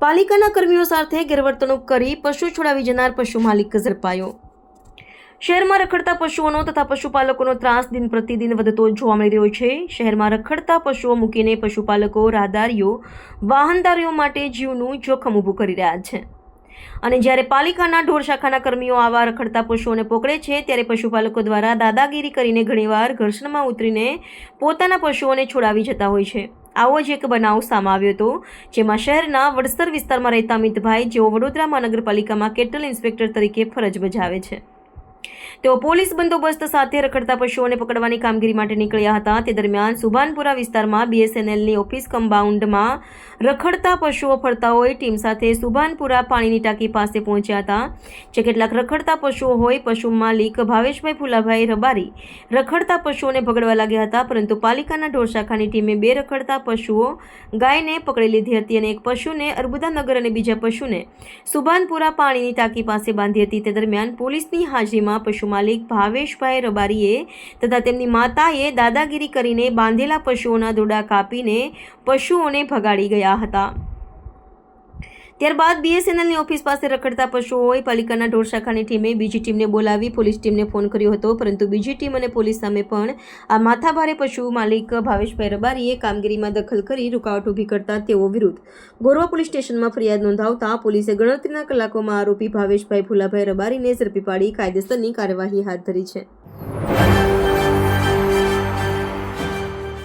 પાલિકાના કર્મીઓ સાથે ગેરવર્તણૂક કરી પશુ છોડાવી જનાર પશુ માલિક ઝડપાયો. શહેરમાં રખડતા પશુઓનો તથા પશુપાલકોનો ત્રાસ દિન પ્રતિદિન વધતો જોવા મળી રહ્યો છે. શહેરમાં રખડતા પશુઓ મૂકીને પશુપાલકો, રાહદારીઓ, વાહનદારીઓ માટે જીવનું જોખમ ઊભું કરી રહ્યા છે. અને જ્યારે પાલિકાના ઢોર શાખાના કર્મીઓ આવા રખડતા પશુઓને પકડે છે, ત્યારે પશુપાલકો દ્વારા દાદાગીરી કરીને ઘણીવાર ઘર્ષણમાં ઉતરીને પોતાના પશુઓને છોડાવી જતા હોય છે. આવો જ એક બનાવ સામે આવ્યો હતો, જેમાં શહેરના વડસર વિસ્તારમાં રહેતા અમિતભાઈ જેઓ વડોદરા મહાનગરપાલિકામાં કેટલ ઇન્સ્પેક્ટર તરીકે ફરજ બજાવે છે. તેઓ પોલીસ બંદોબસ્ત સાથે રખડતા પશુઓને પકડવાની કામગીરી માટે નીકળ્યા હતા. તે દરમિયાન સુભાનપુરા વિસ્તારમાં બીએસએનએલની ઓફિસ કમ્પાઉન્ડમાં રખડતા પશુઓ ફરતા હોય ટીમ સાથે સુભાનપુરા પાણીની ટાંકી પાસે પહોંચ્યા હતા. જે કેટલાક રખડતા પશુઓ હોય, પશુ માલિક ભાવેશભાઈ ફુલાભાઈ રબારી રખડતા પશુઓને ભગડવા લાગ્યા હતા, પરંતુ પાલિકાના ઢોરશાખાની ટીમે બે રખડતા પશુઓ ગાયને પકડી લીધી હતી અને એક પશુને અર્બુદાનગર અને બીજા પશુને સુભાનપુરા પાણીની ટાંકી પાસે બાંધી હતી. તે દરમિયાન પોલીસની હાજરીમાં પશુ માલિક ભાવેશભાઈ રબારીએ તથા તેમની માતાએ દાદાગીરી કરીને બાંધેલા પશુઓના દોડા કાપીને પશુઓને ભગાડી ગયા હતા. ત્યારબાદ બીએસએનએલની ઓફિસ પાસે રખડતા પશુઓએ પાલિકાના ઢોર શાખાની ટીમે બીજી ટીમને બોલાવી પોલીસ ટીમને ફોન કર્યો હતો, પરંતુ બીજી ટીમ અને પોલીસ સામે પણ આ માથાભારે પશુ માલિક ભાવેશભાઈ રબારીએ કામગીરીમાં દખલ કરી રૂકાવટ ઊભી કરતા તેઓ વિરુદ્ધ ગોરવા પોલીસ સ્ટેશનમાં ફરિયાદ નોંધાવતા પોલીસે ગણતરીના કલાકોમાં આરોપી ભાવેશભાઈ ફુલાભાઈ રબારીને ઝડપી પાડી કાયદેસરની કાર્યવાહી હાથ ધરી છે.